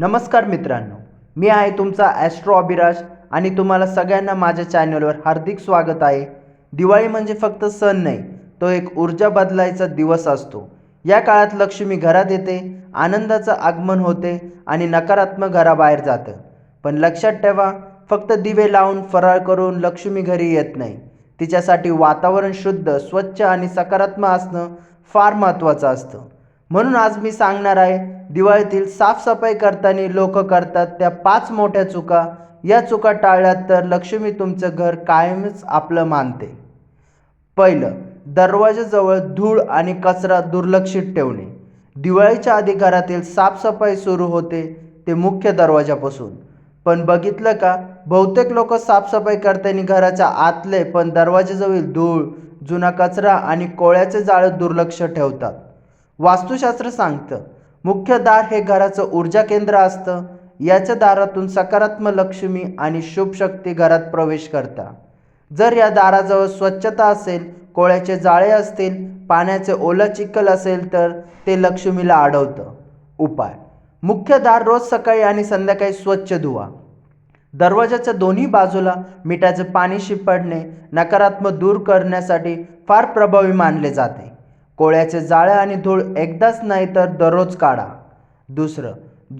नमस्कार मित्रांनो मी आहे तुमचा ॲस्ट्रो अभिराज आणि तुम्हाला सगळ्यांना माझ्या चॅनलवर हार्दिक स्वागत आहे. दिवाळी म्हणजे फक्त सण नाही तो एक ऊर्जा बदलायचा दिवस असतो. या काळात लक्ष्मी घरात येते आनंदाचं आगमन होते आणि नकारात्मक घराबाहेर जातं. पण लक्षात ठेवा फक्त दिवे लावून फराळ करून लक्ष्मी घरी येत नाही. तिच्यासाठी वातावरण शुद्ध स्वच्छ आणि सकारात्मक असणं फार महत्त्वाचं असतं. म्हणून आज मी सांगणार आहे दिवाळीतील साफसफाई करताना लोक करतात त्या पाच मोठ्या चुका. या चुका टाळल्यात तर लक्ष्मी तुमचं घर कायमच आपलं मानते. पहिलं दरवाजाजवळ धूळ आणि कचरा दुर्लक्षित ठेवणे. दिवाळीच्या आधी घरातील साफसफाई सुरू होते ते मुख्य दरवाजापासून. पण बघितलं का बहुतेक लोक साफसफाई करताना घराच्या आतले पण दरवाजाजवळील धूळ जुना कचरा आणि कोळ्याचे जाळं दुर्लक्ष ठेवतात. वास्तुशास्त्र सांगतं मुख्य दार हे घराचं ऊर्जा केंद्र असतं याच्या दारातून सकारात्मक लक्ष्मी आणि शुभ शक्ती घरात प्रवेश करता. जर या दाराजवळ स्वच्छता असेल कोळ्याचे जाळे असतील पाण्याचे ओलं चिखल असेल तर ते लक्ष्मीला अडवतं उपाय मुख्य दार रोज सकाळी आणि संध्याकाळी स्वच्छ धुवा. दरवाजाच्या दोन्ही बाजूला मिठाचे पाणी शिपडणे नकारात्मक दूर करण्यासाठी फार प्रभावी मानले जाते. कोळ्याचे जाळे आणि धूळ एकदाच नाही तर दररोज काढा. दुसरं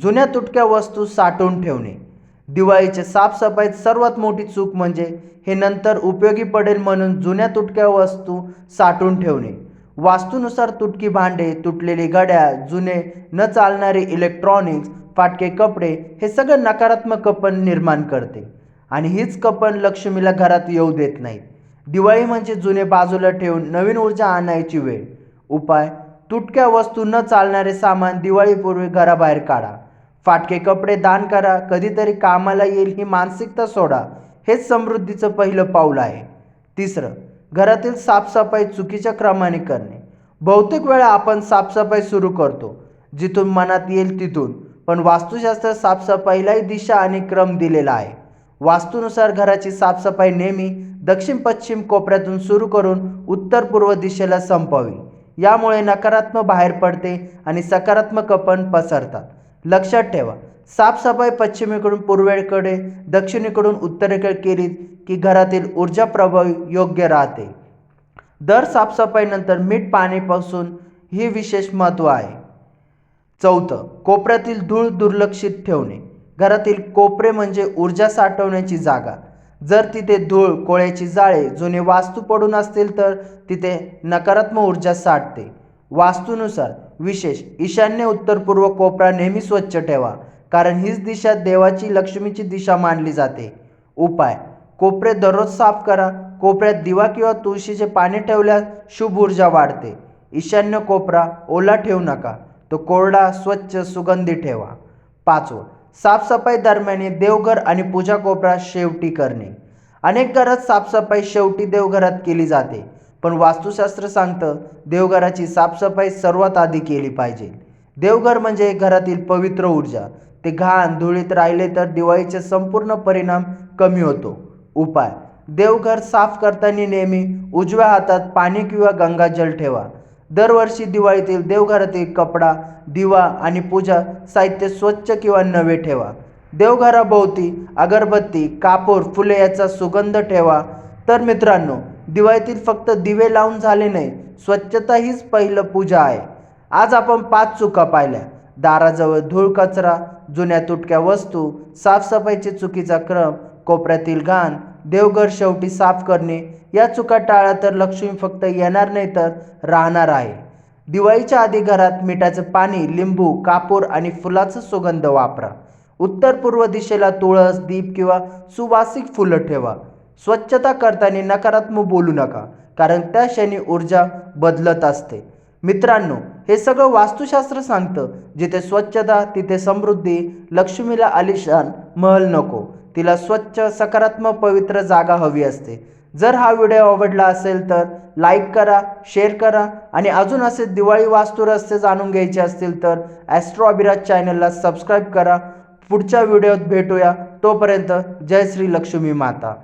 जुन्या तुटक्या वस्तू साठवून ठेवणे. दिवाळीचे साफसफाईत सर्वात मोठी चूक म्हणजे हे नंतर उपयोगी पडेल म्हणून जुन्या तुटक्या वस्तू साठवून ठेवणे. वास्तूनुसार तुटकी भांडे तुटलेली गड्या जुने न चालणारे इलेक्ट्रॉनिक्स फाटके कपडे हे सगळं नकारात्मक कपन निर्माण करते. आणि हीच कपन लक्ष्मीला घरात येऊ देत नाही. दिवाळी म्हणजे जुने बाजूला ठेवून नवीन ऊर्जा आणायची वेळ. उपाय तुटक्या वस्तू न चालणारे सामान दिवाळीपूर्वी घराबाहेर काढा. फाटके कपडे दान करा कधीतरी कामाला येईल ही मानसिकता सोडा. हेच समृद्धीचं पहिलं पाऊल आहे. तिसरं घरातील साफसफाई चुकीच्या क्रमाने करणे. बहुतेक वेळा आपण साफसफाई सुरू करतो. जिथून मनात येईल तिथून. पण वास्तुशास्त्र साफसफाईलाही दिशा आणि क्रम दिलेला आहे. वास्तूनुसार घराची साफसफाई नेहमी दक्षिण पश्चिम कोपऱ्यातून सुरू करून उत्तर पूर्व दिशेला संपवावी. यामुळे नकारात्मक बाहेर पडते आणि सकारात्मक पण पसरतात. लक्षात ठेवा साफसफाई पश्चिमेकडून पूर्वेकडे दक्षिणेकडून उत्तरेकडे केली की घरातील ऊर्जा प्रभाव योग्य राहते. दर साफसफाईनंतर मीठ पाण्यापासून ही विशेष महत्त्व आहे. चौथं कोपऱ्यातील धूळ दुर्लक्षित ठेवणे. घरातील कोपरे म्हणजे ऊर्जा साठवण्याची जागा. जर तिथे धूळ कोळ्याची जाळे जुने वास्तू पडून असतील तर तिथे नकारात्मक ऊर्जा साठते. वास्तूनुसार विशेष ईशान्य उत्तर पूर्व कोपरा नेहमी स्वच्छ ठेवा कारण हीच दिशा देवाची लक्ष्मीची दिशा मानली जाते. उपाय कोपरे दररोज साफ करा कोपऱ्यात दिवा किंवा तुळशीचे पाणी ठेवल्यास शुभ ऊर्जा वाढते. ईशान्य कोपरा ओला ठेवू नका तो कोरडा स्वच्छ सुगंधी ठेवा. पाचवं साफसफाई दरम्यान देवघर आणि पूजा कोपरा शेवटी करणे. अनेक घरात साफसफाई शेवटी देवघरात केली जाते पण वास्तुशास्त्र सांगतं देवघराची साफसफाई सर्वात आधी केली पाहिजे. देवघर म्हणजे घरातील पवित्र ऊर्जा. ते घाण धुळीत राहिले तर दिवाळीचे संपूर्ण परिणाम कमी होतो. उपाय. देवघर साफ करताना नेहमी उजव्या हातात पाणी किंवा गंगाजल ठेवा. दरवर्षी दिवाळीतील देवघरातील कपडा दिवा आणि पूजा साहित्य स्वच्छ किंवा नवे ठेवा. देवघराभोवती अगरबत्ती कापूर फुले याचा सुगंध ठेवा. तर मित्रांनो दिवाळीतील फक्त दिवे लावून झाले नाही स्वच्छता हीच पहिलं पूजा आहे. आज आपण पाच चुका पाहिल्या. दाराजवळ धूळ कचरा जुन्या तुटक्या वस्तू साफसफाईचे चुकीचा क्रम कोपऱ्यातील घाण देवघर शेवटी साफ करणे या चुका टाळा तर लक्ष्मी फक्त येणार नाही तर राहणार आहे. दिवाळीच्या आधी घरात मिठाचं पाणी लिंबू कापूर आणि फुलाचा सुगंध वापरा. उत्तर पूर्व दिशेला तुळस दीप किंवा सुवासिक फुलं ठेवा. स्वच्छता करताना नकारात्मक बोलू नका कारण त्या क्षणी ऊर्जा बदलत असते. मित्रांनो हे सगळं वास्तुशास्त्र सांगतं जिथे स्वच्छता तिथे समृद्धी लक्ष्मीला आलिशान महल नको. तिला स्वच्छ सकारात्मक पवित्र जागा हवी असते. जर हा व्हिडिओ आवडला असेल तर लाईक करा शेअर करा आणि अजून असे दिवाळी वास्तू रस्ते जाणून घ्यायचे असतील तर ॲस्ट्रो अभिराज चॅनलला सबस्क्राईब करा. पुढच्या व्हिडिओत भेटूया. तोपर्यंत जय श्री लक्ष्मी माता.